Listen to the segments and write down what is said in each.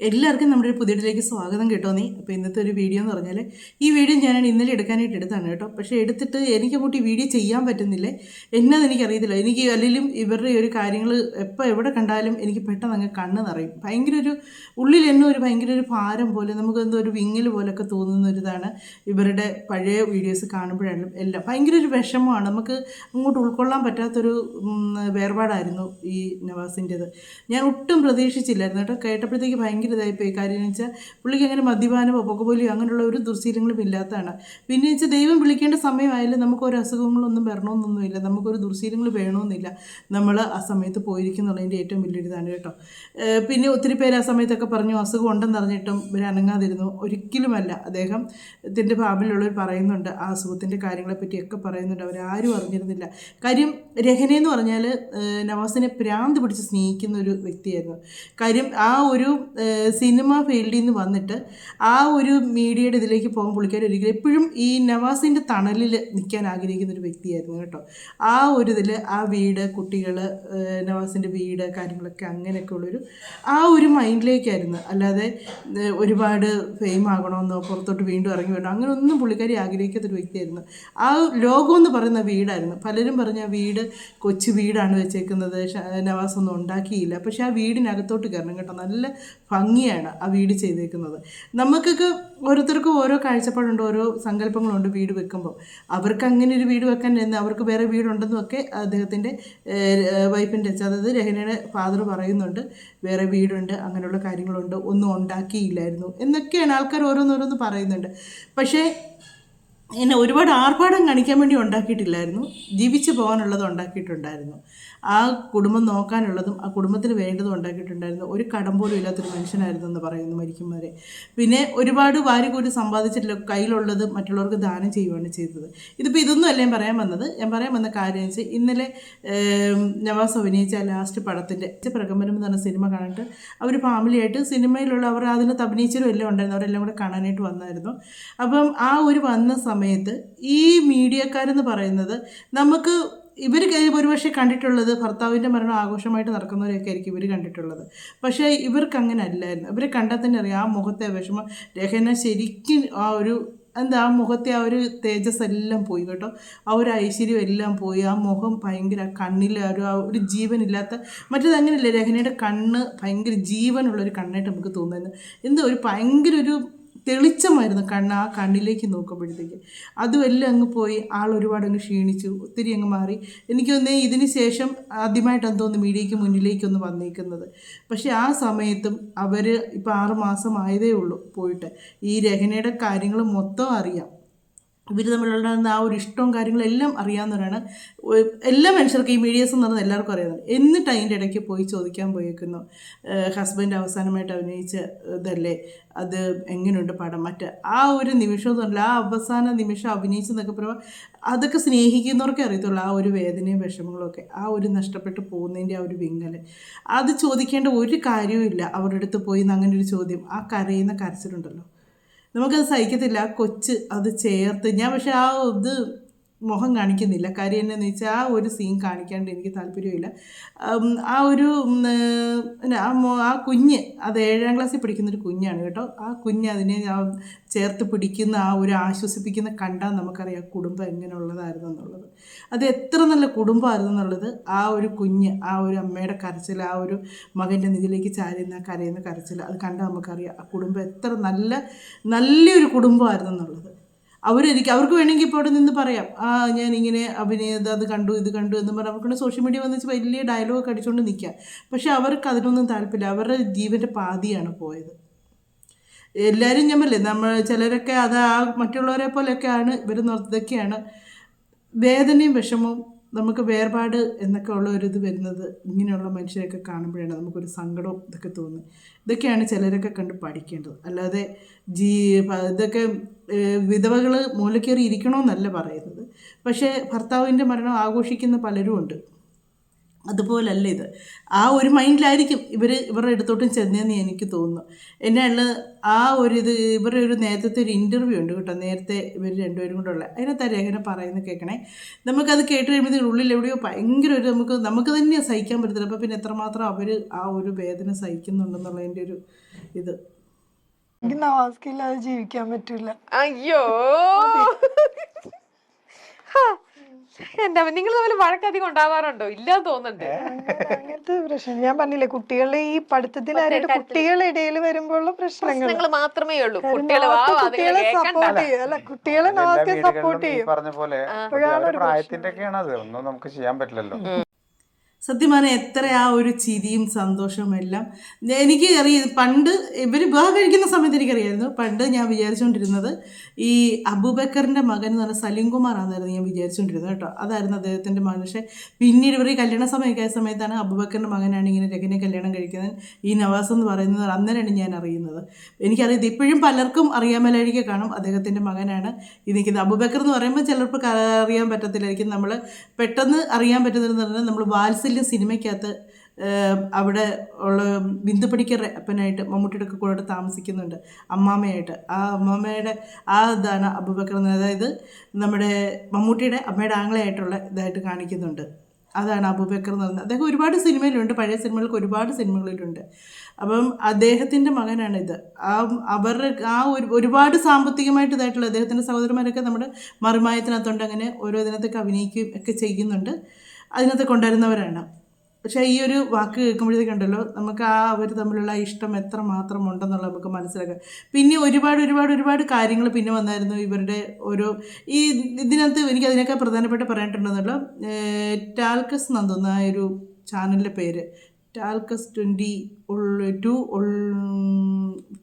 എല്ലാവർക്കും നമ്മുടെ ഒരു പുതിയതിലേക്ക് സ്വാഗതം കേട്ടോ നീ. അപ്പോൾ ഇന്നത്തെ ഒരു വീഡിയോ എന്ന് പറഞ്ഞാൽ ഈ വീഡിയോ ഞാൻ ഇന്നലെ എടുക്കാനായിട്ട് എടുത്താണ് കേട്ടോ. പക്ഷേ എടുത്തിട്ട് എനിക്ക് അങ്ങോട്ട് വീഡിയോ ചെയ്യാൻ പറ്റുന്നില്ലേ? എന്നത് എനിക്കറിയത്തില്ല. എനിക്ക് അല്ലെങ്കിലും ഇവരുടെ ഒരു കാര്യങ്ങൾ എപ്പോൾ എവിടെ കണ്ടാലും എനിക്ക് പെട്ടെന്ന് അങ്ങ് കണ്ണ് നിറയും. ഭയങ്കര ഒരു ഉള്ളിൽ എന്നെ ഒരു ഭയങ്കര ഒരു ഭാരം പോലെ നമുക്ക് എന്തോ ഒരു വിങ്ങൽ പോലൊക്കെ തോന്നുന്ന ഒരു ഇതാണ് ഇവരുടെ പഴയ വീഡിയോസ് കാണുമ്പോഴാണ് എല്ലാം. ഭയങ്കര ഒരു വിഷമമാണ്. നമുക്ക് അങ്ങോട്ട് ഉൾക്കൊള്ളാൻ പറ്റാത്തൊരു വേർപാടായിരുന്നു ഈ നവാസിന്റെത്. ഞാൻ ഒട്ടും പ്രതീക്ഷിച്ചില്ലായിരുന്നു കേട്ടോ. കേട്ടപ്പോഴത്തേക്ക് ഭയങ്കര ഇതായിപ്പോയി കാര്യം എന്ന് വെച്ചാൽ പുള്ളിക്ക് അങ്ങനെ മദ്യപാനമോ പുകപോലിയോ അങ്ങനെയുള്ള ഒരു ദുർശീലങ്ങളും ഇല്ലാത്തതാണ്. പിന്നെ വെച്ചാൽ ദൈവം വിളിക്കേണ്ട സമയമായാലും നമുക്ക് ഒരു അസുഖങ്ങളൊന്നും വരണമെന്നൊന്നുമില്ല. നമുക്കൊരു ദുർശീലങ്ങൾ വേണമെന്നില്ല. നമ്മൾ ആ സമയത്ത് പോയിരിക്കുന്നുള്ളതിന്റെ ഏറ്റവും വലിയൊരു ഇതാണ് കേട്ടോ. പിന്നെ ഒത്തിരി പേര് ആ സമയത്തൊക്കെ പറഞ്ഞു അസുഖം ഉണ്ടെന്ന് അറിഞ്ഞിട്ടും ഇവർ അനങ്ങാതിരുന്നു. ഒരിക്കലുമല്ല. അദ്ദേഹം ഇതിന്റെ ഭാവിലുള്ളവർ പറയുന്നുണ്ട് ആ അസുഖത്തിന്റെ കാര്യങ്ങളെപ്പറ്റിയൊക്കെ പറയുന്നുണ്ട്. അവരാരും അറിഞ്ഞിരുന്നില്ല. കാര്യം രഹനയെന്ന് പറഞ്ഞാൽ നവാസിനെ പ്രാന്ത് പിടിച്ച് സ്നേഹിക്കുന്ന ഒരു വ്യക്തിയായിരുന്നു. കാര്യം ആ ഒരു സിനിമ ഫീൽഡിൽ നിന്ന് വന്നിട്ട് ആ ഒരു മീഡിയയുടെ ഇതിലേക്ക് പോകാൻ പുള്ളിക്കാരി ഒരിക്കലും എപ്പോഴും ഈ നവാസിന്റെ തണലിൽ നിൽക്കാൻ ആഗ്രഹിക്കുന്ന ഒരു വ്യക്തിയായിരുന്നു കേട്ടോ. ആ ഒരു ഇതിൽ ആ വീട് കുട്ടികൾ നവാസിന്റെ വീട് കാര്യങ്ങളൊക്കെ അങ്ങനെയൊക്കെ ഉള്ളൊരു ആ ഒരു മൈൻഡിലേക്കായിരുന്നു. അല്ലാതെ ഒരുപാട് ഫെയിം ആകണമെന്നോ പുറത്തോട്ട് വീണ്ടും ഇറങ്ങി വേണം അങ്ങനെ ഒന്നും പുള്ളിക്കാരി ആഗ്രഹിക്കാത്തൊരു വ്യക്തിയായിരുന്നു. ആ ലോകം എന്ന് പറയുന്ന വീടായിരുന്നു. പലരും പറഞ്ഞ ആ വീട് കൊച്ചു വീടാണ് വെച്ചേക്കുന്നത്. നവാസ് ഒന്നും ഉണ്ടാക്കിയില്ല. പക്ഷെ ആ വീടിനകത്തോട്ട് കയറണം കേട്ടോ. നല്ല ഭംഗിയാണ് ആ വീട് ചെയ്തേക്കുന്നത്. നമുക്കൊക്കെ ഓരോരുത്തർക്കും ഓരോ കാഴ്ചപ്പാടുണ്ട് ഓരോ സങ്കല്പങ്ങളുണ്ട് വീട് വെക്കുമ്പോൾ. അവർക്ക് അങ്ങനെ ഒരു വീട് വെക്കാൻ എന്ന് അവർക്ക് വേറെ വീടുണ്ടെന്നും ഒക്കെ അദ്ദേഹത്തിന്റെ വൈഫിന്റെ അതായത് രഹനയുടെ ഫാദർ പറയുന്നുണ്ട്. വേറെ വീടുണ്ട് അങ്ങനെയുള്ള കാര്യങ്ങളുണ്ട് ഒന്നും ഉണ്ടാക്കിയില്ലായിരുന്നു എന്നൊക്കെയാണ് ആൾക്കാർ ഓരോന്നോരോന്ന് പറയുന്നുണ്ട്. പക്ഷേ എന്നെ ഒരുപാട് ആർഭാടം കാണിക്കാൻ വേണ്ടി ഉണ്ടാക്കിയിട്ടില്ലായിരുന്നു. ജീവിച്ചു പോകാനുള്ളത് ഉണ്ടാക്കിയിട്ടുണ്ടായിരുന്നു. ആ കുടുംബം നോക്കാനുള്ളതും ആ കുടുംബത്തിന് വേണ്ടതും ഉണ്ടാക്കിയിട്ടുണ്ടായിരുന്നു. ഒരു കടം പോലും ഇല്ലാത്തൊരു മനുഷ്യനായിരുന്നു എന്ന് പറയുന്നു മരിക്കുമാരെ പിന്നെ ഒരുപാട് വാരി കൂടി സമ്പാദിച്ചിട്ടില്ല കയ്യിലുള്ളത് മറ്റുള്ളവർക്ക് ദാനം ചെയ്യുകയാണ് ചെയ്തത്. ഇതിപ്പോൾ ഇതൊന്നും അല്ല പറയാൻ വന്നത്. ഞാൻ പറയാൻ വന്ന കാര്യം വെച്ചാൽ ഇന്നലെ നവാസ് അഭിനയിച്ച ലാസ്റ്റ് പടത്തിന്റെ പ്രകമ്പനം എന്ന് പറഞ്ഞ സിനിമ കണ്ടിട്ട് അവർ ഫാമിലിയായിട്ട് സിനിമയിലുള്ള അവർ അതിനകത്ത് അഭിനയിച്ചവരും എല്ലാം ഉണ്ടായിരുന്നു. അവരെല്ലാം കൂടെ കാണാനായിട്ട് വന്നായിരുന്നു. അപ്പം ആ ഒരു വന്ന സമയത്ത് ഈ മീഡിയക്കാരെന്ന് പറയുന്നത് നമുക്ക് ഇവർ ഒരുപക്ഷെ കണ്ടിട്ടുള്ളത് ഭർത്താവിന്റെ മരണം ആഘോഷമായിട്ട് നടക്കുന്നവരെയൊക്കെ ആയിരിക്കും ഇവർ കണ്ടിട്ടുള്ളത്. പക്ഷേ ഇവർക്ക് അങ്ങനെ അല്ലായിരുന്നു. ഇവരെ കണ്ടാൽ തന്നെ അറിയാം ആ മുഖത്തെ വിഷമം. രഹന ശരിക്കും ആ ഒരു എന്താ ആ മുഖത്തെ ആ ഒരു തേജസ് എല്ലാം പോയി കേട്ടോ. ആ ഒരു ഐശ്വര്യം എല്ലാം പോയി. ആ മുഖം ഭയങ്കര കണ്ണിൽ ഒരു ആ ഒരു ജീവനില്ലാത്ത മറ്റേത് അങ്ങനെയല്ലേ. രഹനയുടെ കണ്ണ് ഭയങ്കര ജീവനുള്ളൊരു കണ്ണായിട്ട് നമുക്ക് തോന്നുന്നത് എന്തോ ഒരു ഭയങ്കര ഒരു തെളിച്ചമായിരുന്നു കണ്ണ് ആ കണ്ണിലേക്ക് നോക്കുമ്പോഴത്തേക്ക്. അതും എല്ലാം അങ്ങ് പോയി ആൾ ഒരുപാട് അങ്ങ് ക്ഷീണിച്ചു ഒത്തിരി അങ്ങ് മാറി. എനിക്ക് തോന്നുന്നത് ഇതിന് ശേഷം ആദ്യമായിട്ടാണ് തോന്നുന്നു മീഡിയയ്ക്ക് മുന്നിലേക്കൊന്ന് വന്നിരിക്കുന്നത് പക്ഷേ ആ സമയത്തും അവർ ഇപ്പോൾ ആറ് മാസം ആയതേ ഉള്ളൂ പോയിട്ട്. ഈ രഹനയുടെ കാര്യങ്ങൾ മൊത്തം അറിയാം. ഇവർ തമ്മിലുണ്ടാകുന്ന ആ ഒരു ഇഷ്ടവും കാര്യങ്ങളും എല്ലാം അറിയാവുന്നവരാണ്. എല്ലാ മനുഷ്യർക്കും ഈ മീഡിയസ് എന്ന് പറഞ്ഞാൽ എല്ലാവർക്കും അറിയാവുന്നത്. എന്നിട്ട് അതിന്റെ ഇടയ്ക്ക് പോയി ചോദിക്കാൻ പോയേക്കുന്നു. ഹസ്ബൻഡ് അവസാനമായിട്ട് അഭിനയിച്ച ഇതല്ലേ? അത് എങ്ങനെയുണ്ട് പടം? മറ്റ് ആ ഒരു നിമിഷം എന്ന് പറഞ്ഞാൽ ആ അവസാന നിമിഷം അഭിനയിച്ചെന്നൊക്കെ പറയുമ്പോൾ അതൊക്കെ സ്നേഹിക്കുന്നവർക്കേ അറിയത്തുള്ളൂ. ആ ഒരു വേദനയും വിഷമങ്ങളൊക്കെ ആ ഒരു നഷ്ടപ്പെട്ടു പോകുന്നതിന്റെ ആ ഒരു വിങ്ങൽ അത് ചോദിക്കേണ്ട ഒരു കാര്യവും ഇല്ല അവരുടെ അടുത്ത് പോയി അങ്ങനെ ഒരു ചോദ്യം. ആ കരയുന്ന കരച്ചിലുണ്ടല്ലോ. നമുക്കത് സഹിക്കത്തില്ല. കൊച്ച് അത് ചേർത്ത് ഞാൻ പക്ഷെ ആ ഇത് മുഖം കാണിക്കുന്നില്ല. കാര്യം എന്നാന്ന് വെച്ചാൽ ആ ഒരു സീൻ കാണിക്കാണ്ട് എനിക്ക് താല്പര്യമില്ല. ആ ഒരു ആ കുഞ്ഞ് അത് ഏഴാം ക്ലാസ്സിൽ പഠിക്കുന്ന ഒരു കുഞ്ഞാണ് കേട്ടോ. ആ കുഞ്ഞ് അതിനെ ചേർത്ത് പിടിക്കുന്ന ആ ഒരു ആശ്വസിപ്പിക്കുന്ന കണ്ടാൽ നമുക്കറിയാം കുടുംബം എങ്ങനെയുള്ളതായിരുന്നു എന്നുള്ളത്. അത് എത്ര നല്ല കുടുംബമായിരുന്നു എന്നുള്ളത് ആ ഒരു കുഞ്ഞ് ആ ഒരു അമ്മയുടെ കരച്ചിൽ ആ ഒരു മകന്റെ നെഞ്ചിലേക്ക് ചാരുന്ന കരയുന്ന കരച്ചിൽ അത് കണ്ടാൽ നമുക്കറിയാം ആ കുടുംബം എത്ര നല്ല നല്ലൊരു കുടുംബമായിരുന്നു എന്നുള്ളത്. അവരെനിക്ക് അവർക്ക് വേണമെങ്കിൽ ഇപ്പോൾ അവിടെ നിന്ന് പറയാം. ആ ഞാൻ ഇങ്ങനെ അഭിനയത് അത് കണ്ടു ഇത് കണ്ടു എന്ന് പറഞ്ഞാൽ അവർക്ക് സോഷ്യൽ മീഡിയ വന്നിച്ച് വലിയ ഡയലോഗ് അടിച്ചുകൊണ്ട് നിൽക്കാം പക്ഷെ അവർക്ക് അതിനൊന്നും താല്പര്യമില്ല. അവരുടെ ജീവന്റെ പാതിയാണ് പോയത്. എല്ലാവരും പറയില്ലേ നമ്മൾ ചിലരൊക്കെ അത് ആ മറ്റുള്ളവരെ പോലെയൊക്കെയാണ് ഇവർ നിർത്തതൊക്കെയാണ് വേദനയും വിഷമവും നമുക്ക് വേർപാട് എന്നൊക്കെ ഉള്ള ഒരു ഇത് വരുന്നത് ഇങ്ങനെയുള്ള മനുഷ്യരെയൊക്കെ കാണുമ്പോഴാണ് നമുക്കൊരു സങ്കടവും ഇതൊക്കെ തോന്നുന്നത്. ഇതൊക്കെയാണ് ചിലരൊക്കെ കണ്ട് പഠിക്കേണ്ടത്. അല്ലാതെ ജീ ഇതൊക്കെ വിധവകൾ മൂലക്കേറി ഇരിക്കണമെന്നല്ല പറയുന്നത്. പക്ഷേ ഭർത്താവിന്റെ മരണം ആഘോഷിക്കുന്ന പലരും ഉണ്ട്. അതുപോലല്ല ഇത്. ആ ഒരു മൈൻഡിലായിരിക്കും ഇവർ ഇവരുടെ അടുത്തോട്ടും ചെന്നതെന്ന് എനിക്ക് തോന്നുന്നു. എന്നാണ് ആ ഒരു ഇത് ഇവരുടെ ഒരു നേരത്തെ ഒരു ഇന്റർവ്യൂ ഉണ്ട് കേട്ടോ. നേരത്തെ ഇവർ രണ്ടുപേരും കൂടെ ഉള്ള. അതിനകത്ത് രേഖന പറയുന്നത് കേൾക്കണേ നമുക്കത് കേട്ട് കഴിയുമ്പോൾ ഉള്ളിൽ എവിടെയോ ഭയങ്കര ഒരു നമുക്ക് നമുക്ക് തന്നെ സഹിക്കാൻ പറ്റത്തില്ല. അപ്പോൾ പിന്നെ എത്രമാത്രം അവർ ആ ഒരു വേദന സഹിക്കുന്നുണ്ടെന്നുള്ളതിന്റെ ഒരു ഇത്. എനിക്ക് നവാസ്ക ഇല്ലാതെ ജീവിക്കാൻ പറ്റൂല. അയ്യോ. എന്താ നിങ്ങൾ തമ്മിൽ വഴക്കധികം ഉണ്ടാവാറുണ്ടോ? ഇല്ലാന്ന് തോന്നുന്നുണ്ട്. അങ്ങനത്തെ പ്രശ്നം. ഞാൻ പറഞ്ഞില്ലേ കുട്ടികളെ ഈ പഠിത്തത്തിനായിട്ട് കുട്ടികളുടെ ഇടയിൽ വരുമ്പോഴുള്ള പ്രശ്നങ്ങൾ നിങ്ങൾ മാത്രമേ ഉള്ളൂ. കുട്ടികളെ സപ്പോർട്ട് ചെയ്യും. അല്ല കുട്ടികളെ സപ്പോർട്ട് ചെയ്യും. പറഞ്ഞ പോലെ പ്രായത്തിന്റെ ഒക്കെയാണ് അത്. ഒന്നും നമുക്ക് ചെയ്യാൻ പറ്റില്ലല്ലോ. സത്യം പറഞ്ഞാൽ എത്ര ആ ഒരു ചിരിയും സന്തോഷവും എല്ലാം. എനിക്ക് അറിയാം പണ്ട് ഇവർ വിവാഹം കഴിക്കുന്ന സമയത്ത് എനിക്കറിയായിരുന്നു. പണ്ട് ഞാൻ വിചാരിച്ചുകൊണ്ടിരുന്നത് ഈ അബൂബക്കറിന്റെ മകൻ എന്ന് പറഞ്ഞ സലീം കുമാർ ആണെന്നായിരുന്നു ഞാൻ വിചാരിച്ചുകൊണ്ടിരുന്നത് കേട്ടോ. അതായിരുന്നു അദ്ദേഹത്തിന്റെ മകൻ. പക്ഷേ പിന്നീട് ഇവർ ഈ കല്യാണ സമയമൊക്കെ ആയ സമയത്താണ് അബൂബക്കറിന്റെ മകനാണ് ഇങ്ങനെ രഖനെ കല്യാണം കഴിക്കുന്നത്. ഈ നവാസ് എന്ന് പറയുന്നത് അന്നേരമാണ് ഞാൻ അറിയുന്നത്. എനിക്കറിയത് ഇപ്പോഴും പലർക്കും അറിയാമലായിരിക്കും കാണും അദ്ദേഹത്തിന്റെ മകനാണ്. ഈ നിൽക്കുന്നത് അബൂബക്കർ എന്ന് പറയുമ്പോൾ ചിലർക്ക് അറിയാൻ പറ്റത്തില്ലായിരിക്കും. നമ്മൾ പെട്ടെന്ന് അറിയാൻ പറ്റുന്നതെന്ന് പറഞ്ഞാൽ നമ്മൾ വാത്സല്യം സിനിമയ്ക്കകത്ത് അവിടെ ഉള്ള ബിന്ദുപടിക്കറെ അപ്പനായിട്ട് മമ്മൂട്ടിയുടെ ഒക്കെ കൂടെ താമസിക്കുന്നുണ്ട് അമ്മാമ്മയായിട്ട് ആ അമ്മാമ്മയുടെ ആ ഇതാണ് അബൂബക്കർ അതായത് നമ്മുടെ മമ്മൂട്ടിയുടെ അമ്മയുടെ ആംഗ്ലയായിട്ടുള്ള ഇതായിട്ട് കാണിക്കുന്നുണ്ട്. അതാണ് അബൂബക്കർ എന്ന് പറയുന്നത്. അദ്ദേഹം ഒരുപാട് സിനിമയിലുണ്ട് പഴയ സിനിമകൾക്ക് ഒരുപാട് സിനിമകളിലുണ്ട്. അപ്പം അദ്ദേഹത്തിന്റെ ഇത്. ആ അവരുടെ ആ ഒരു ഒരുപാട് സാമ്പത്തികമായിട്ട് ഇതായിട്ടുള്ള അദ്ദേഹത്തിന്റെ സഹോദരന്മാരൊക്കെ നമ്മുടെ മറിമായത്തിനകത്തുണ്ട്. അങ്ങനെ ഓരോ ഇതിനകത്തൊക്കെ അഭിനയിക്കുകയും ഒക്കെ ചെയ്യുന്നുണ്ട്. അതിനകത്ത് കൊണ്ടുവരുന്നവരാണ്. പക്ഷേ ഈ ഒരു വാക്ക് കേൾക്കുമ്പോഴത്തേക്കുണ്ടല്ലോ നമുക്ക് ആ അവർ തമ്മിലുള്ള ഇഷ്ടം എത്ര മാത്രം ഉണ്ടെന്നുള്ളത് നമുക്ക് മനസ്സിലാക്കാം. പിന്നെ ഒരുപാട് ഒരുപാട് ഒരുപാട് കാര്യങ്ങൾ പിന്നെ വന്നായിരുന്നു ഇവരുടെ ഓരോ ഈ ഇതിനകത്ത് എനിക്ക് അതിനൊക്കെ പ്രധാനപ്പെട്ട് പറയാനുണ്ടെന്നല്ലോ ടാൽക്കസ് നന്ദുന്ന ഒരു ചാനലിന്റെ പേര്. ടാൽക്കസ് ട്വന്റി ടു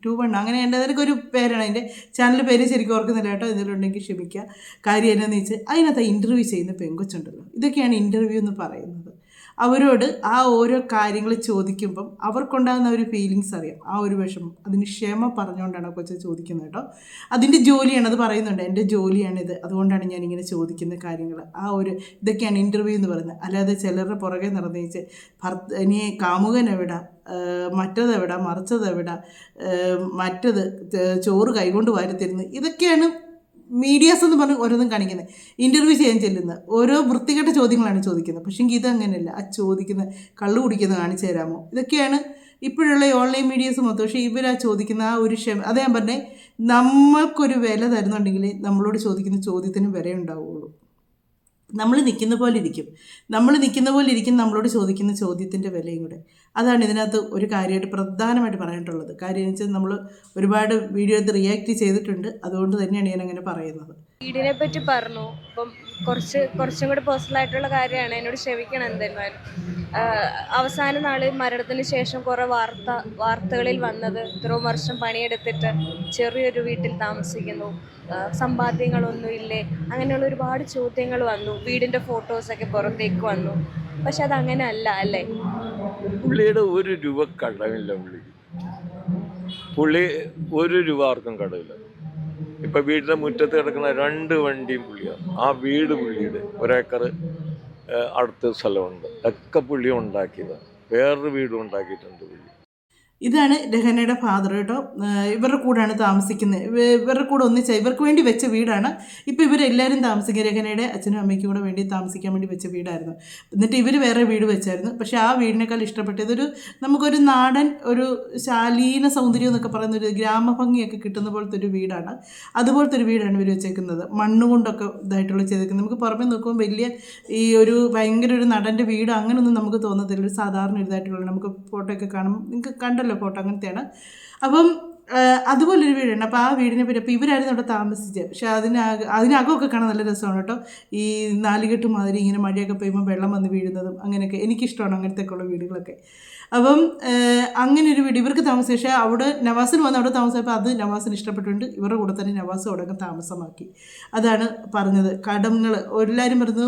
ടു വൺ. അങ്ങനെ എന്റെ അതിനൊക്കെ ഒരു പേരാണ്. അതിന്റെ ചാനൽ പേര് ശരിക്കും ഓർക്കുന്നില്ല കേട്ടോ. ഇതിലുണ്ടെങ്കിൽ ക്ഷമിക്കുക. കാര്യം എന്നാന്ന് വെച്ചാൽ അതിനകത്ത് ഇന്റർവ്യൂ ചെയ്യുന്ന പെങ്കൊച്ചുണ്ടല്ലോ ഇതൊക്കെയാണ് ഇന്റർവ്യൂ എന്ന് പറയുന്നത്. അവരോട് ആ ഓരോ കാര്യങ്ങൾ ചോദിക്കുമ്പം അവർക്കുണ്ടാകുന്ന ഒരു ഫീലിങ്സ് അറിയാം. ആ ഒരു വിഷമം. അതിന് ക്ഷമ പറഞ്ഞുകൊണ്ടാണ് കൊച്ചു ചോദിക്കുന്നത് കേട്ടോ. അതിന്റെ ജോലിയാണ് അത് പറയുന്നുണ്ട് എന്റെ ജോലിയാണിത്. അതുകൊണ്ടാണ് ഞാൻ ഇങ്ങനെ ചോദിക്കുന്ന കാര്യങ്ങൾ. ആ ഒരു ഇതൊക്കെയാണ് ഇന്റർവ്യൂ എന്ന് പറയുന്നത്. അല്ലാതെ ചിലരുടെ പുറകെ നടന്നേച്ച് ഭർത്ത ഇനി കാമുകൻ എവിടെ? മറ്റത് എവിടെ? മറിച്ചത് എവിടെ? മറ്റത് ചോറ് കൈകൊണ്ട് വാരിത്തരുന്നു ഇതൊക്കെയാണ് മീഡിയാസ് എന്ന് പറഞ്ഞ് ഓരോന്നും കാണിക്കുന്നത് ഇന്റർവ്യൂ ചെയ്യാൻ ചെല്ലുന്നത് ഓരോ വൃത്തികെട്ട ചോദ്യങ്ങളാണ് ചോദിക്കുന്നത്. പക്ഷേ എങ്കിൽ ഇതങ്ങനെയല്ല ആ ചോദിക്കുന്നത് കള്ളു കുടിക്കുന്നത് കാണിച്ചു തരാമോ? ഇതൊക്കെയാണ് ഇപ്പോഴുള്ള ഓൺലൈൻ മീഡിയാസ് മൊത്തം. പക്ഷേ ഇവരാ ചോദിക്കുന്ന ആ ഒരു ക്ഷമ അത് ഞാൻ പറഞ്ഞേ നമ്മൾക്കൊരു വില തരുന്നുണ്ടെങ്കിൽ നമ്മളോട് ചോദിക്കുന്ന ചോദ്യത്തിന് വില ഉണ്ടാവുള്ളൂ നമ്മൾ നിൽക്കുന്ന പോലെ ഇരിക്കും. നമ്മൾ നിൽക്കുന്ന പോലെ ഇരിക്കും നമ്മളോട് ചോദിക്കുന്ന ചോദ്യത്തിന്റെ വിലയും കൂടെ. അതാണ് ഇതിനകത്ത് ഒരു കാര്യമായിട്ട് പ്രധാനമായിട്ട് പറയാനുള്ളത് കാര്യം എന്ന് വെച്ചാൽ നമ്മൾ ഒരുപാട് വീഡിയോ റിയാക്ട് ചെയ്തിട്ടുണ്ട്. അതുകൊണ്ട് തന്നെയാണ് ഞാൻ അങ്ങനെ പറയുന്നത്. വീടിനെ പറ്റി പറഞ്ഞു. അപ്പം കുറച്ച് കുറച്ചും കൂടി പേഴ്സണൽ ആയിട്ടുള്ള കാര്യമാണ്. എന്നോട് ക്ഷമിക്കണം എന്തായാലും അവസാന നാൾ മരണത്തിന് ശേഷം കുറേ വാർത്ത വാർത്തകളിൽ വന്നത് ഇത്രയും വർഷം പണിയെടുത്തിട്ട് ചെറിയൊരു വീട്ടിൽ താമസിക്കുന്നു. സമ്പാദ്യങ്ങളൊന്നുമില്ലേ അങ്ങനെയുള്ള ഒരുപാട് ചോദ്യങ്ങൾ വന്നു. വീടിന്റെ ഫോട്ടോസൊക്കെ പുറത്തേക്ക് വന്നു. പക്ഷെ അതങ്ങനെ അല്ല അല്ലേ? പുള്ളിയുടെ ഒരു രൂപ കടമില്ല പുള്ളി. പുള്ളി ഒരു രൂപ ആർക്കും കടമില്ല ഇപ്പൊ വീടിന്റെ മുറ്റത്ത് കിടക്കുന്ന രണ്ട് വണ്ടിയും പുള്ളിയാണ് ആ വീട് പുള്ളിയുടെ. ഒരേക്കർ അടുത്ത സ്ഥലമുണ്ട്. ഒക്കെ പുള്ളി ഉണ്ടാക്കിയത്. വേറൊരു വീടും ഉണ്ടാക്കിയിട്ടുണ്ട്. ഇതാണ് രഹനയുടെ ഫാദർ കേട്ടോ ഇവരുടെ കൂടെയാണ് താമസിക്കുന്നത് ഇവരുടെ കൂടെ ഒന്നിച്ച ഇവർക്ക് വേണ്ടി വെച്ച വീടാണ്. ഇപ്പോൾ ഇവരെല്ലാവരും താമസിക്കുക രഹനയുടെ അച്ഛനും അമ്മയ്ക്കും കൂടെ വേണ്ടി താമസിക്കാൻ വേണ്ടി വെച്ച വീടായിരുന്നു. എന്നിട്ട് ഇവർ വേറെ വീട് വെച്ചായിരുന്നു. പക്ഷേ ആ വീടിനേക്കാൾ ഇഷ്ടപ്പെട്ടത് ഇതൊരു നമുക്കൊരു നാടൻ ഒരു ശാലീന സൗന്ദര്യം എന്നൊക്കെ പറയുന്ന ഒരു ഗ്രാമഭംഗിയൊക്കെ കിട്ടുന്ന പോലത്തെ ഒരു വീടാണ്. അതുപോലത്തെ ഒരു വീടാണ് ഇവർ വെച്ചേക്കുന്നത്. മണ്ണ് കൊണ്ടൊക്കെ ഇതായിട്ടുള്ള ചെയ്തേക്കുന്നത്. നമുക്ക് പുറമേ നോക്കുമ്പോൾ വലിയ ഈ ഒരു ഭയങ്കര ഒരു നടന്റെ വീട് അങ്ങനെയൊന്നും നമുക്ക് തോന്നത്തില്ല. ഒരു സാധാരണ ഒരു ഇതായിട്ടുള്ള നമുക്ക് ഫോട്ടോ ഒക്കെ കാണും നിങ്ങൾക്ക് കണ്ടല്ലോ ഫോട്ടോ അങ്ങനത്തെയാണ്. അപ്പം അതുപോലൊരു വീടുണ്ട്. അപ്പോൾ ആ വീടിനെ പറ്റി അപ്പോൾ ഇവരായിരുന്നു അവിടെ താമസിച്ചത് പക്ഷെ അതിന് അതിനകമൊക്കെ കാണാൻ നല്ല രസമാണ് കേട്ടോ. ഈ നാലുകെട്ട് മാതിരി ഇങ്ങനെ മഴയൊക്കെ പെയ്യുമ്പോൾ വെള്ളം വന്ന് വീഴുന്നതും അങ്ങനെയൊക്കെ എനിക്കിഷ്ടമാണ് അങ്ങനത്തെ ഉള്ള വീടുകളൊക്കെ. അപ്പം അങ്ങനെ ഒരു വീട് ഇവർക്ക് താമസം പക്ഷേ അവിടെ നവാസിന് വന്ന് അവിടെ താമസിച്ചപ്പോൾ അത് നവാസിന് ഇഷ്ടപ്പെട്ടുകൊണ്ട് ഇവരുടെ കൂടെ തന്നെ നവാസ് അവിടെ താമസമാക്കി. അതാണ് പറഞ്ഞത്. കടങ്ങൾ എല്ലാവരും പറഞ്ഞു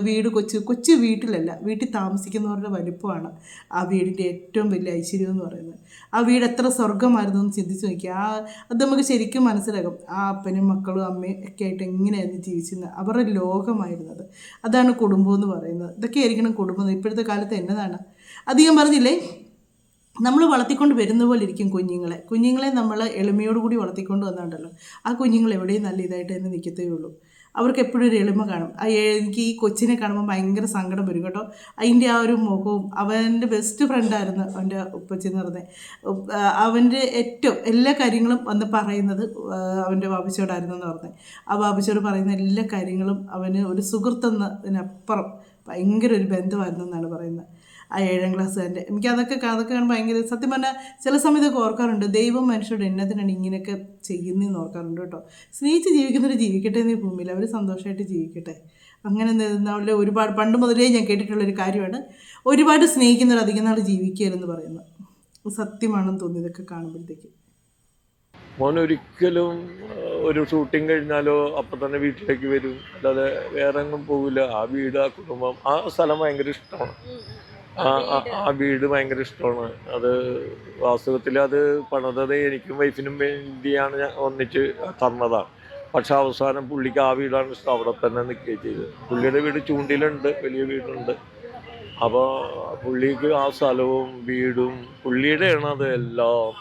വീട് കൊച്ചു കൊച്ചു വീട്ടിലല്ല വീട്ടിൽ താമസിക്കുന്നവരുടെ വലിപ്പമാണ് ആ വീടിന്റെ ഏറ്റവും വലിയ ഐശ്വര്യം എന്ന് പറയുന്നത്. ആ വീട് എത്ര സ്വർഗമായിരുന്നു എന്ന് ചിന്തിച്ച് നോക്കിയാൽ ആ അത് നമുക്ക് ശരിക്കും മനസ്സിലാകും. ആ അപ്പനും മക്കളും അമ്മയും ഒക്കെ ആയിട്ട് എങ്ങനെയായിരുന്നു ജീവിച്ചിരുന്നത്? അവരുടെ ലോകമായിരുന്നത്. അതാണ് കുടുംബം എന്ന് പറയുന്നത്. ഇതൊക്കെയായിരിക്കണം കുടുംബം. ഇപ്പോഴത്തെ കാലത്ത് എന്നതാണ്? ഞാൻ പറഞ്ഞില്ലേ? നമ്മൾ വളർത്തിക്കൊണ്ട് വരുന്ന പോലെ ഇരിക്കും കുഞ്ഞുങ്ങളെ. കുഞ്ഞുങ്ങളെ നമ്മൾ എളിമയോടുകൂടി വളർത്തിക്കൊണ്ട് വന്നാണ്ടല്ലോ. ആ കുഞ്ഞുങ്ങൾ എവിടെയും നല്ല ഇതായിട്ട് തന്നെ നിൽക്കത്തേ ഉള്ളൂ. അവർക്ക് എപ്പോഴും ഒരു എളിമ കാണും. എനിക്ക് ഈ കൊച്ചിനെ കാണുമ്പോൾ ഭയങ്കര സങ്കടം വരും കേട്ടോ. അതിന്റെ ആ ഒരു മുഖവും അവന്റെ ബെസ്റ്റ് ഫ്രണ്ടായിരുന്നു അവന്റെ ഉപ്പച്ചി എന്ന് പറഞ്ഞത് അവന്റെ ഏറ്റവും എല്ലാ കാര്യങ്ങളും വന്ന് പറയുന്നത് അവന്റെ ബാബുച്ചോടായിരുന്നു എന്ന് പറഞ്ഞത് ആ ബാബുച്ചോട് പറയുന്ന എല്ലാ കാര്യങ്ങളും അവന് ഒരു സുഹൃത്തെന്നതിനപ്പുറം ഭയങ്കര ഒരു ബന്ധമായിരുന്നു എന്നാണ് പറയുന്നത്. ആ ഏഴാം ക്ലാസ്സുകാരന്റെ. എനിക്ക് അതൊക്കെ അതൊക്കെ കാണുമ്പോൾ ഭയങ്കര സത്യം പറഞ്ഞാൽ ചില സമയത്തൊക്കെ ഓർക്കാറുണ്ട്. ദൈവം മനുഷ്യരോട് എന്നതിനാണ് ഇങ്ങനെയൊക്കെ ചെയ്യുന്നതെന്ന് ഓർക്കാറുണ്ട് കേട്ടോ. സ്നേഹിച്ച് ജീവിക്കുന്നവർ ജീവിക്കട്ടെ എന്നീ ഭൂമിയിൽ അവർ സന്തോഷമായിട്ട് ജീവിക്കട്ടെ. അങ്ങനെ നമ്മളെ ഒരുപാട് പണ്ട് മുതലേ ഞാൻ കേട്ടിട്ടുള്ളൊരു കാര്യമാണ്. ഒരുപാട് സ്നേഹിക്കുന്നവർ അധികം നാൾ ജീവിക്കുകയെന്ന് പറയുന്നത് സത്യമാണെന്ന് തോന്നി ഇതൊക്കെ കാണുമ്പോഴത്തേക്ക്. മോൻ ഒരിക്കലും ഒരു ഷൂട്ടിംഗ് കഴിഞ്ഞാലോ അപ്പം തന്നെ വീട്ടിലേക്ക് വരും. അല്ലാതെ വേറെ എങ്ങും പോകില്ല ആ വീട് ആ കുടുംബം ആ സ്ഥലം ഭയങ്കര ഇഷ്ടമാണ്. ആ വീട് ഭയങ്കര ഇഷ്ടമാണ്. അത് വാസ്തവത്തിൽ അത് പണിതത് എനിക്കും വൈഫിനും വേണ്ടിയാണ് ഒന്നിച്ച് തന്നതാണ് പക്ഷെ അവസാനം പുള്ളിക്ക് ആ വീടാണ് ഇഷ്ടം. അവിടെ തന്നെ നിൽക്കുകയും ചെയ്തത് പുള്ളിയുടെ വീട് ചൂണ്ടിലുണ്ട് വലിയ വീടുണ്ട്. അപ്പോൾ പുള്ളിക്ക് ആ സ്ഥലവും വീടും പുള്ളിയുടെയാണ് അത് എല്ലാം.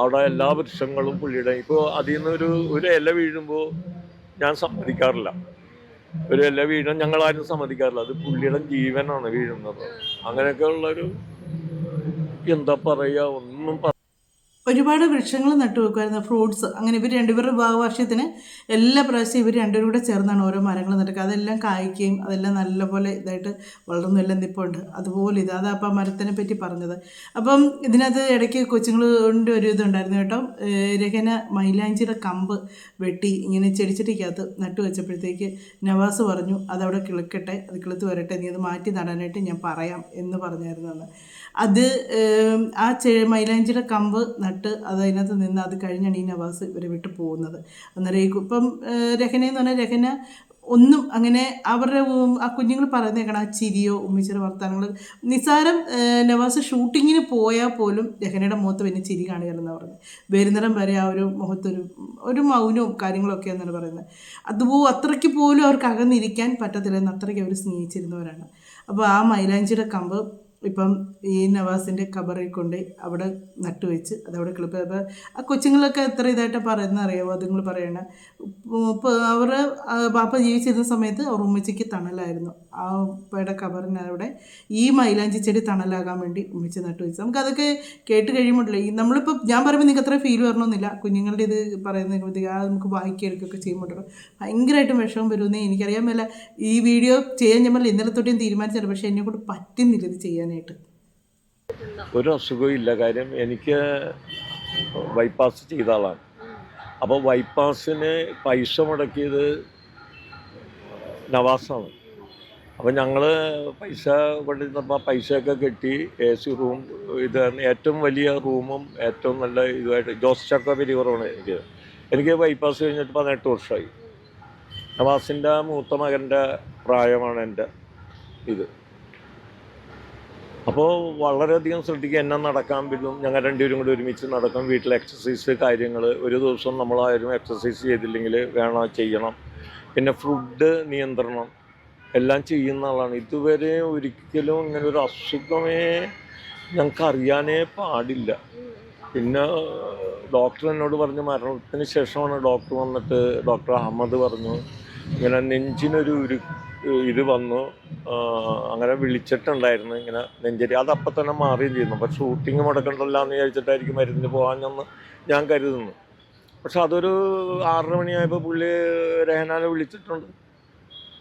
അവിടെ എല്ലാ വൃക്ഷങ്ങളും പുള്ളിയുടെ. ഇപ്പോൾ അതിൽ നിന്ന് ഒരു ഒരു ഇല വീഴുമ്പോൾ ഞാൻ സമ്മതിക്കാറില്ല. ഒരു ഇല വീഴും ഞങ്ങളാരും സമ്മതിക്കാറില്ല. അത് പുള്ളിയുടെ ജീവനാണ് വീഴുന്നത്. അങ്ങനെയൊക്കെ ഉള്ളൊരു എന്താ പറയുക ഒന്നും ഒരുപാട് വൃക്ഷങ്ങൾ നട്ടു വെക്കുമായിരുന്നു ഫ്രൂട്ട്സ് അങ്ങനെ ഇവർ രണ്ടുപേരുടെ വിവാഹവാർഷ്യത്തിന് എല്ലാ പ്രാവശ്യം ഇവർ രണ്ടുപേരും കൂടെ ചേർന്നാണ് ഓരോ മരങ്ങൾ നട്ടുക അതെല്ലാം കായ്ക്കുകയും അതെല്ലാം നല്ലപോലെ ഇതായിട്ട് വളർന്നെല്ലാം നിൽപ്പുണ്ട് അതുപോലെ ഇത് അതാ അപ്പം മരത്തിനെ പറ്റി പറഞ്ഞത്. അപ്പം ഇതിനകത്ത് ഇടയ്ക്ക് കൊച്ചുങ്ങളുടെ ഒരു ഇതുണ്ടായിരുന്നു കേട്ടോ. രഹന മൈലാഞ്ചിയുടെ കമ്പ് വെട്ടി ഇങ്ങനെ ചെടിച്ചെടിക്കകത്ത് നട്ടു വെച്ചപ്പോഴത്തേക്ക് നവാസ് പറഞ്ഞു അതവിടെ കിളിക്കട്ടെ അത് കിളുത്ത് വരട്ടെ നീ അത് മാറ്റി നടാനായിട്ട് ഞാൻ പറയാം എന്ന് പറഞ്ഞായിരുന്നു അത് ആ മൈലാഞ്ചിയുടെ കമ്പ് നട്ട് അത് അതിനകത്ത് നിന്ന് അത് കഴിഞ്ഞാണ് ഈ നവാസ് ഇവരെ വിട്ടു പോകുന്നത്. അന്നേരം ഇപ്പം രഹന എന്ന് പറഞ്ഞാൽ രഹന ഒന്നും അങ്ങനെ അവരുടെ ആ കുഞ്ഞുങ്ങൾ പറയുന്നേക്കണം ആ ചിരിയോ ഉമ്മിച്ചിറ വർത്തമാനങ്ങൾ നിസ്സാരം നവാസ് ഷൂട്ടിങ്ങിന് പോയാൽ പോലും രഹനയുടെ മുഖത്ത് പിന്നെ ചിരി കാണുകയല്ലെന്ന് പറഞ്ഞു വരുന്നിടം വരെ ആ ഒരു മുഖത്തൊരു ഒരു മൗനവും കാര്യങ്ങളൊക്കെ എന്നാണ് പറയുന്നത് അതുപോലെ അത്രയ്ക്ക് പോലും അവർക്ക് അകന്നിരിക്കാൻ പറ്റത്തില്ലെന്ന് അത്രയ്ക്ക് അവർ സ്നേഹിച്ചിരുന്നവരാണ്. അപ്പോൾ ആ മൈലാഞ്ചിയുടെ കമ്പ് ഇപ്പം ഈ നവാസിന്റെ കബറിൽ കൊണ്ട് അവിടെ നട്ടുവെച്ച് അതവിടെ ക്ലിപ്പ് അപ്പോൾ ആ കൊച്ചുങ്ങളൊക്കെ എത്ര ഇതായിട്ട് പറയുന്ന അറിയാമോ അതുങ്ങൾ പറയണ. അവർ പാപ്പ ജീവിച്ചിരുന്ന സമയത്ത് അവർ ഉമ്മച്ചിക്ക് തണലായിരുന്നു. ആ ഉപ്പയുടെ കബറിനവിടെ ഈ മൈലാഞ്ചി ചെടി തണലാകാൻ വേണ്ടി ഉമ്മച്ചി നട്ടുവെച്ച് നമുക്കതൊക്കെ കേട്ട് കഴിയുമ്പോഴല്ലേ ഈ നമ്മളിപ്പോൾ ഞാൻ പറയുമ്പോൾ നിങ്ങൾക്ക് അത്ര ഫീൽ വരണമെന്നില്ല. കുഞ്ഞുങ്ങളുടെ ഇത് പറയുന്ന ആ നമുക്ക് വായിക്കുകയൊക്കെ ചെയ്യുമ്പോഴല്ലോ ഭയങ്കരമായിട്ടും വിഷമം വരുമെന്നേ എനിക്കറിയാൻ മേല. ഈ വീഡിയോ ചെയ്യാൻ പറഞ്ഞില്ല ഇന്നലെ തൊട്ട് തീരുമാനിച്ചത് പക്ഷേ എന്നെ കൊണ്ട് പറ്റുന്നില്ല ഇത് ചെയ്യാനായിട്ട് ഒരു അസുഖവും ഇല്ല. കാര്യം എനിക്ക് ബൈപ്പാസ് ചെയ്ത ആളാണ്. അപ്പോൾ ബൈപ്പാസിന് പൈസ മുടക്കിയത് നവാസാണ്. അപ്പോൾ ഞങ്ങൾ പൈസ കൊണ്ടിരുന്നപ്പോൾ പൈസയൊക്കെ കെട്ടി എ സി റൂം ഇതാണ് ഏറ്റവും വലിയ റൂമും ഏറ്റവും നല്ല ഇതുമായിട്ട് ജോസ് ചക്ക പെരിയവറാണ് എനിക്ക്. എനിക്ക് ബൈപ്പാസ് കഴിഞ്ഞിട്ട് പതിനെട്ട് വർഷമായി. നവാസിന്റെ മൂത്ത മകന്റെ പ്രായമാണ് എന്റെ ഇത്. അപ്പോൾ വളരെയധികം ശ്രദ്ധിക്കുക എന്നെ നടക്കാൻ പറ്റും. ഞങ്ങൾ രണ്ടുപേരും കൂടി ഒരുമിച്ച് നടക്കും. വീട്ടിൽ എക്സസൈസ് കാര്യങ്ങൾ ഒരു ദിവസം നമ്മളാരും എക്സസൈസ് ചെയ്തില്ലെങ്കിൽ വേണം ചെയ്യണം. പിന്നെ ഫുഡ് നിയന്ത്രണം എല്ലാം ചെയ്യുന്ന ആളാണ്. ഇതുവരെ ഒരിക്കലും ഇങ്ങനെ ഒരു അസുഖമേ ഞങ്ങൾക്ക് അറിയാനേ പാടില്ല. പിന്നെ ഡോക്ടർ എന്നോട് പറഞ്ഞു മരണത്തിന് ശേഷമാണ് ഡോക്ടർ വന്നിട്ട് ഡോക്ടർ അഹമ്മദ് പറഞ്ഞു. ഇങ്ങനെ നെഞ്ചിനൊരു ഒരു ഇത് വന്നു. അങ്ങനെ വിളിച്ചിട്ടുണ്ടായിരുന്നു ഇങ്ങനെ നെഞ്ചരി. അത് അപ്പം തന്നെ മാറുകയും ചെയ്യുന്നു. അപ്പം ഷൂട്ടിങ് മുടക്കണ്ടല്ലോ എന്ന് വിചാരിച്ചിട്ടായിരിക്കും മരുന്നിന് പോകാനെന്ന് ഞാൻ കരുതുന്നു. പക്ഷെ അതൊരു ആറര മണിയായപ്പോൾ പുള്ളി രഹനാനെ വിളിച്ചിട്ടുണ്ട്.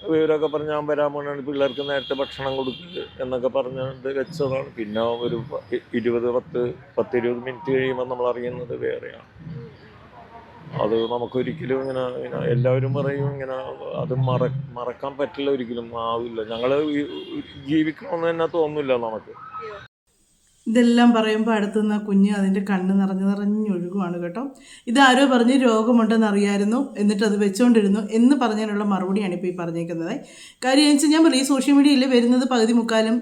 വിവരമൊക്കെ പറഞ്ഞ് ഞാൻ വരാൻ പോകണാണ് പിള്ളേർക്ക് നേരത്തെ ഭക്ഷണം കൊടുക്കുക എന്നൊക്കെ പറഞ്ഞുകൊണ്ട് വെച്ചതാണ്. പിന്നെ ഒരു ഇരുപത് പത്ത് പത്തിരുപത് മിനിറ്റ് കഴിയുമ്പോൾ നമ്മൾ അറിയുന്നത് വേറെയാണ്. അത് നമുക്കൊരിക്കലും ഇങ്ങനെ ഇങ്ങനെ എല്ലാവരും പറയും ഇങ്ങനെ അത് മറ മറക്കാൻ പറ്റില്ല ഒരിക്കലും. ആവില്ല ഞങ്ങൾ ജീവിക്കണമെന്ന് തന്നെ തോന്നില്ല നമുക്ക്. ഇതെല്ലാം പറയുമ്പോൾ അടുത്തുനിന്ന് കുഞ്ഞ് അതിന്റെ കണ്ണ് നിറഞ്ഞു നിറഞ്ഞൊഴുകുവാണ് കേട്ടോ. ഇതാരോ പറഞ്ഞ് രോഗമുണ്ടെന്ന് അറിയായിരുന്നു എന്നിട്ട് അത് വെച്ചുകൊണ്ടിരുന്നു എന്ന് പറഞ്ഞതിനുള്ള മറുപടിയാണ് ഇപ്പോൾ ഈ പറഞ്ഞേക്കുന്നത്. കാര്യം എന്ന് ഞാൻ പറയും സോഷ്യൽ മീഡിയയിൽ വരുന്നത് പകുതി മുക്കാലും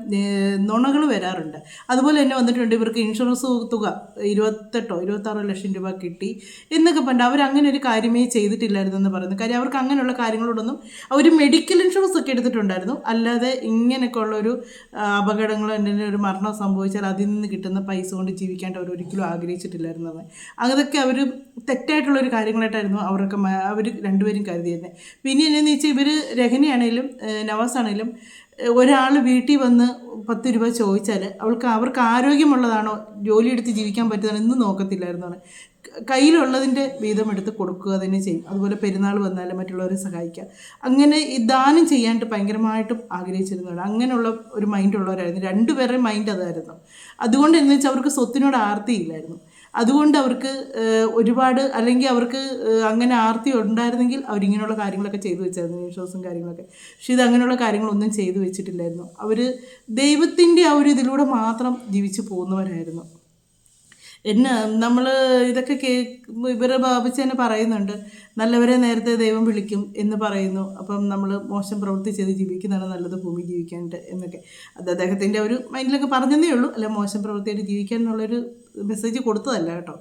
നുണകൾ വരാറുണ്ട്. അതുപോലെ തന്നെ വന്നിട്ടുണ്ട് ഇവർക്ക് ഇൻഷുറൻസ് തുക ഇരുപത്തെട്ടോ ഇരുപത്താറോ ലക്ഷം രൂപ കിട്ടി എന്നൊക്കെ പണ്ട് അവർ അങ്ങനെ ഒരു കാര്യമേ ചെയ്തിട്ടില്ലായിരുന്നു എന്ന് പറയുന്നു. കാര്യം അവർക്ക് അങ്ങനെയുള്ള കാര്യങ്ങളോടൊന്നും അവർ മെഡിക്കൽ ഇൻഷുറൻസ് ഒക്കെ എടുത്തിട്ടുണ്ടായിരുന്നു. അല്ലാതെ ഇങ്ങനെയൊക്കെ ഉള്ളൊരു അപകടങ്ങളോ എന്തെങ്കിലും ഒരു മരണം സംഭവിച്ചാൽ അതിൽ നിന്ന് കിട്ടുന്ന പൈസ കൊണ്ട് ജീവിക്കാണ്ട് അവർ ഒരിക്കലും ആഗ്രഹിച്ചിട്ടില്ലായിരുന്നത്. അതൊക്കെ അവർ തെറ്റായിട്ടുള്ളൊരു കാര്യങ്ങളായിട്ടായിരുന്നു അവരൊക്കെ അവർ രണ്ടുപേരും കരുതിയിരുന്നത് പിന്നെ എന്നാന്ന് വെച്ചാൽ ഇവർ രഹനയാണേലും നവാസ് നവാസാണേലും ഒരാൾ വീട്ടിൽ വന്ന് പത്ത് രൂപ ചോദിച്ചാൽ അവൾക്ക് അവർക്ക് ആരോഗ്യമുള്ളതാണോ ജോലിയെടുത്ത് ജീവിക്കാൻ പറ്റുന്നതാണോ എന്നും നോക്കത്തില്ലായിരുന്നാണ്. കയ്യിലുള്ളതിന്റെ വീതം എടുത്ത് കൊടുക്കുക തന്നെ ചെയ്യും. അതുപോലെ പെരുന്നാൾ വന്നാൽ മറ്റുള്ളവരെ സഹായിക്കുക. അങ്ങനെ ഈ ദാനം ചെയ്യാനായിട്ട് ഭയങ്കരമായിട്ടും ആഗ്രഹിച്ചിരുന്നതാണ് അങ്ങനെയുള്ള ഒരു മൈൻഡ് ഉള്ളവരായിരുന്നു. രണ്ടുപേരുടെയും മൈൻഡ് അതായിരുന്നു. അതുകൊണ്ട് എന്ന് വെച്ചാൽ അവർക്ക് സ്വത്തിനോട് ആർത്തിയില്ലായിരുന്നു അതുകൊണ്ട് അവർക്ക് ഒരുപാട് അല്ലെങ്കിൽ അവർക്ക് അങ്ങനെ ആർത്തി ഉണ്ടായിരുന്നെങ്കിൽ അവരിങ്ങനെയുള്ള കാര്യങ്ങളൊക്കെ ചെയ്തു വെച്ചായിരുന്നു വിശ്വാസം കാര്യങ്ങളൊക്കെ. പക്ഷെ ഇത് അങ്ങനെയുള്ള കാര്യങ്ങളൊന്നും ചെയ്തു വെച്ചിട്ടില്ലായിരുന്നു. അവർ ദൈവത്തിന്റെ ആ ഒരു ഇതിലൂടെ മാത്രം ജീവിച്ചു പോകുന്നവരായിരുന്നു. എന്നെ നമ്മൾ ഇതൊക്കെ കേ ഇവരെ ബാബിച്ച് തന്നെ പറയുന്നുണ്ട്. നല്ലവരെ നേരത്തെ ദൈവം വിളിക്കും എന്ന് പറയുന്നു. അപ്പം നമ്മൾ മോശം പ്രവൃത്തി ചെയ്ത് ജീവിക്കുന്നതാണ് നല്ലത് ഭൂമി ജീവിക്കാനായിട്ട് എന്നൊക്കെ. അത് അദ്ദേഹത്തിന്റെ ഒരു മൈൻഡിലൊക്കെ പറഞ്ഞതേ ഉള്ളൂ. അല്ല മോശം പ്രവൃത്തിയായിട്ട് ജീവിക്കാൻ എന്നുള്ളൊരു മെസ്സേജ് കൊടുത്തതല്ല കേട്ടോ.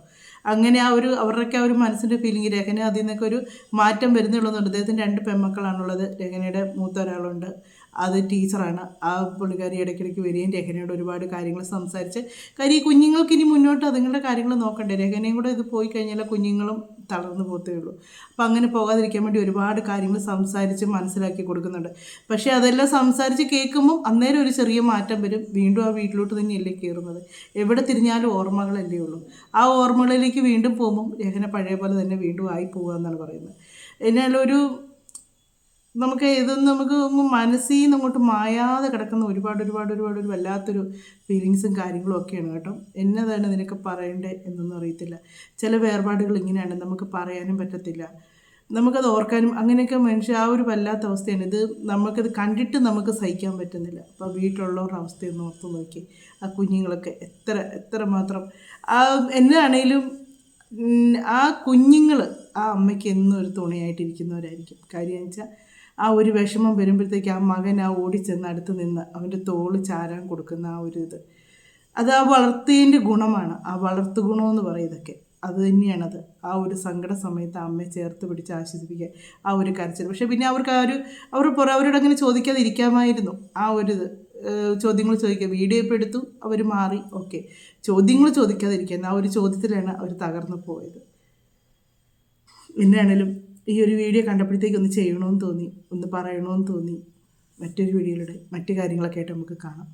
അങ്ങനെ ആ ഒരു അവരുടെയൊക്കെ ആ ഒരു മനസ്സിന്റെ ഫീലിംഗ് രഹന അതിൽ നിന്നൊക്കെ ഒരു മാറ്റം വരുന്നുള്ളതുകൊണ്ട് അദ്ദേഹത്തിന് രണ്ട് പെൺമക്കളാണുള്ളത്. രഹനയുടെ മൂത്ത ഒരാളുണ്ട്. അത് ടീച്ചറാണ്. ആ പുള്ളിക്കാരി ഇടയ്ക്കിടയ്ക്ക് വരികയും രഹനയോട് ഒരുപാട് കാര്യങ്ങൾ സംസാരിച്ച് കാര്യം കുഞ്ഞുങ്ങൾക്ക് ഇനി മുന്നോട്ട് അതുങ്ങളുടെ കാര്യങ്ങൾ നോക്കണ്ടേ? രഹനയും കൂടെ ഇത് പോയി കഴിഞ്ഞാൽ കുഞ്ഞുങ്ങളും തളർന്നു പോത്തേ ഉള്ളൂ. അപ്പം അങ്ങനെ പോകാതിരിക്കാൻ വേണ്ടി ഒരുപാട് കാര്യങ്ങൾ സംസാരിച്ച് മനസ്സിലാക്കി കൊടുക്കുന്നുണ്ട്. പക്ഷേ അതെല്ലാം സംസാരിച്ച് കേൾക്കുമ്പോൾ അന്നേരം ഒരു ചെറിയ മാറ്റം വരും. വീണ്ടും ആ വീട്ടിലോട്ട് തന്നെയല്ലേ കയറുന്നത്. എവിടെ തിരിഞ്ഞാലും ഓർമ്മകളല്ലേ ഉള്ളൂ. ആ ഓർമ്മകളിലേക്ക് വീണ്ടും പോകുമ്പം രഹന പഴയ പോലെ തന്നെ വീണ്ടും ആയി പോകുക എന്നാണ് പറയുന്നത്. എന്നാൽ ഒരു നമുക്ക് ഇതൊന്നും നമുക്ക് മനസ്സിൽ നിന്ന് അങ്ങോട്ട് മായാതെ കിടക്കുന്ന ഒരുപാട് ഒരുപാട് ഒരുപാട് ഒരു വല്ലാത്തൊരു ഫീലിങ്സും കാര്യങ്ങളും ഒക്കെയാണ് കേട്ടോ. എന്നതാണ് നിനക്ക് പറയണ്ടേ എന്നൊന്നും അറിയത്തില്ല. ചില വേർപാടുകൾ ഇങ്ങനെയാണ് നമുക്ക് പറയാനും പറ്റത്തില്ല. നമുക്കത് ഓർക്കാനും അങ്ങനെയൊക്കെ മനുഷ്യ ആ ഒരു വല്ലാത്ത അവസ്ഥയാണ്. ഇത് നമുക്കത് കണ്ടിട്ട് നമുക്ക് സഹിക്കാൻ പറ്റുന്നില്ല. അപ്പോൾ വീട്ടിലുള്ളവരുടെ അവസ്ഥയൊന്ന് ഓർത്ത് നോക്കി. ആ കുഞ്ഞുങ്ങളൊക്കെ എത്ര എത്ര മാത്രം. ആ എന്നാണേലും ആ കുഞ്ഞുങ്ങൾ ആ അമ്മയ്ക്ക് എന്നും ഒരു തുണയായിട്ടിരിക്കുന്നവരായിരിക്കും. കാര്യം വെച്ചാൽ ആ ഒരു വിഷമം വരുമ്പോഴത്തേക്ക് ആ മകൻ ആ ഓടിച്ചെന്ന് അടുത്ത് നിന്ന് അവന്റെ തോൾ ചാരാൻ കൊടുക്കുന്ന ആ ഒരു ഇത്. അത് ആ വളർത്തിയതിന്റെ ഗുണമാണ്. ആ വളർത്തു ഗുണമെന്ന് പറയും ഇതൊക്കെ. അത് തന്നെയാണത്. ആ ഒരു സങ്കട സമയത്ത് അമ്മയെ ചേർത്ത് പിടിച്ച് ആശ്വസിപ്പിക്കുക ആ ഒരു കരച്ചിൽ. പക്ഷേ പിന്നെ അവർക്ക് ആ ഒരു അവർ പുറ അവരോട് അങ്ങനെ ചോദിക്കാതെ ഇരിക്കാമായിരുന്നു. ആ ഒരു ഇത്. ചോദ്യങ്ങൾ ചോദിക്കുക വീഡിയോ ഇപ്പോൾ എടുത്തു. അവർ മാറി. ഓക്കെ. ചോദ്യങ്ങൾ ചോദിക്കാതിരിക്കുക ആ ഒരു ചോദ്യത്തിലാണ് അവർ തകർന്നു പോയത്. എന്നാണേലും ഈ ഒരു വീഡിയോ കണ്ടപ്പോഴത്തേക്ക് ഒന്ന് ചെയ്യണമെന്ന് തോന്നി ഒന്ന് പറയണമെന്ന് തോന്നി. മറ്റൊരു വീഡിയോയിലൂടെ മറ്റു കാര്യങ്ങളൊക്കെ ആയിട്ട് നമുക്ക് കാണാം.